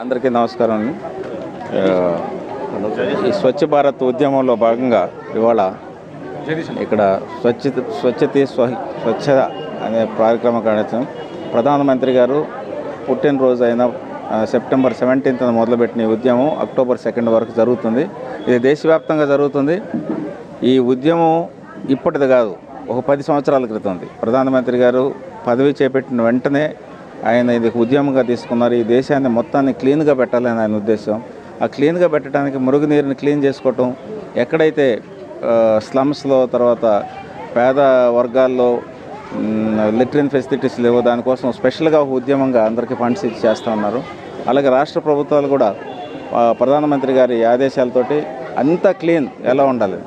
అందరికీ నమస్కారం అండి. ఈ స్వచ్ఛ భారత్ ఉద్యమంలో భాగంగా ఇవాళ ఇక్కడ స్వచ్ఛ స్వచ్ఛతే స్వ అనే కార్యక్రమం కార్యక్రమం ప్రధానమంత్రి గారు పుట్టినరోజు అయిన సెప్టెంబర్ సెవెంటీన్త్ మొదలుపెట్టిన ఈ ఉద్యమం అక్టోబర్ సెకండ్ వరకు జరుగుతుంది. ఇది దేశవ్యాప్తంగా జరుగుతుంది. ఈ ఉద్యమం ఇప్పటిది కాదు ఒక పది సంవత్సరాల క్రితం ఉంది. ప్రధానమంత్రి గారు పదవి చేపట్టిన వెంటనే ఆయన ఇది ఉద్యమంగా తీసుకున్నారు. ఈ దేశాన్ని మొత్తాన్ని క్లీన్గా పెట్టాలని ఆయన ఉద్దేశం. ఆ క్లీన్గా పెట్టడానికి మురుగునీరుని క్లీన్ చేసుకోవటం ఎక్కడైతే స్లమ్స్లో తర్వాత పేద వర్గాల్లో లెట్రిన్ ఫెసిలిటీస్ లేవు దానికోసం స్పెషల్గా ఒక ఉద్యమంగా అందరికీ ఫండ్స్ ఇచ్చి చేస్తూ ఉన్నారు. అలాగే రాష్ట్ర ప్రభుత్వాలు కూడా ప్రధానమంత్రి గారి ఆదేశాలతోటి అంతా క్లీన్ ఎలా ఉండాలి?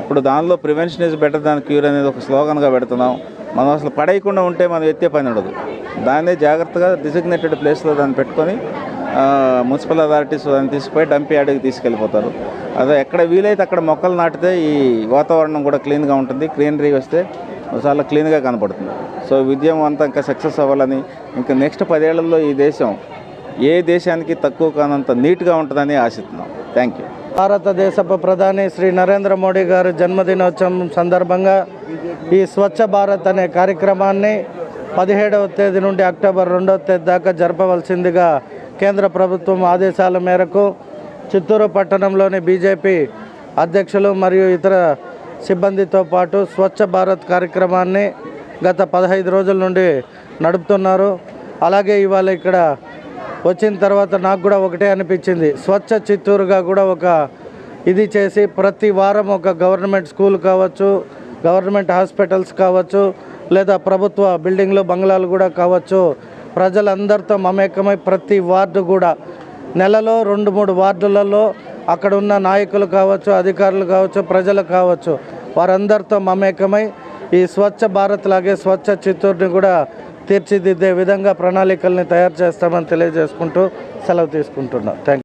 అప్పుడు దానిలో prevention is better than cure అనేది ఒక స్లోగన్గా పెడుతున్నాం. మనం అసలు పడేయకుండా ఉంటే మనం ఎత్తే పని ఉండదు. దాన్నే జాగ్రత్తగా డిసిగ్నేటెడ్ ప్లేస్లో దాన్ని పెట్టుకొని మున్సిపల్ అథారిటీస్ దాన్ని తీసుకుపోయి డంపి యార్డ్కి తీసుకెళ్ళిపోతారు. అదే ఎక్కడ వీలైతే అక్కడ మొక్కలు నాటితే ఈ వాతావరణం కూడా క్లీన్గా ఉంటుంది. గ్రీనరీ వస్తే చాలా క్లీన్గా కనపడుతుంది. సో ఈ అంతా ఇంకా సక్సెస్ అవ్వాలని ఇంకా నెక్స్ట్ పదేళ్ళలో ఈ దేశం ఏ దేశానికి తక్కువ కానంత నీట్గా ఉంటుందని ఆశిస్తున్నాం. థ్యాంక్ యూ భారతదేశపు ప్రధాని శ్రీ నరేంద్ర మోడీ గారు జన్మదినోత్సవం సందర్భంగా ఈ స్వచ్ఛ భారత్ అనే కార్యక్రమాన్ని పదిహేడవ తేదీ నుండి అక్టోబర్ రెండవ తేదీ దాకా జరపవలసిందిగా కేంద్ర ప్రభుత్వం ఆదేశాల మేరకు చిత్తూరు పట్టణంలోని బీజేపీ అధ్యక్షులు మరియు ఇతర సిబ్బందితో పాటు స్వచ్ఛ భారత్ కార్యక్రమాన్ని గత పదహైదు రోజుల నుండి నడుపుతున్నారు. అలాగే ఇవాళ ఇక్కడ వచ్చిన తర్వాత నాకు కూడా ఒకటే అనిపించింది. స్వచ్ఛ చిత్తూరుగా కూడా ఒక ఇది చేసి ప్రతి వారం ఒక గవర్నమెంట్ స్కూల్ కావచ్చు గవర్నమెంట్ హాస్పిటల్స్ కావచ్చు లేదా ప్రభుత్వ బిల్డింగ్లు బంగ్లాలు కూడా కావచ్చు. ప్రజలందరితో మమేకమై ప్రతి వార్డు కూడా. నెలలో రెండు మూడు వార్డులలో అక్కడ ఉన్న నాయకులు కావచ్చు అధికారులు కావచ్చు ప్రజలు కావచ్చు వారందరితో మమేకమై ఈ స్వచ్ఛ భారత్ లాగే స్వచ్ఛ చిత్తూరుని కూడా తీర్చిదిద్దే విధంగా ప్రణాళికల్ని తయారు చేస్తామని తెలియజేసుకుంటూ సెలవు తీసుకుంటున్నాం థ్యాంక్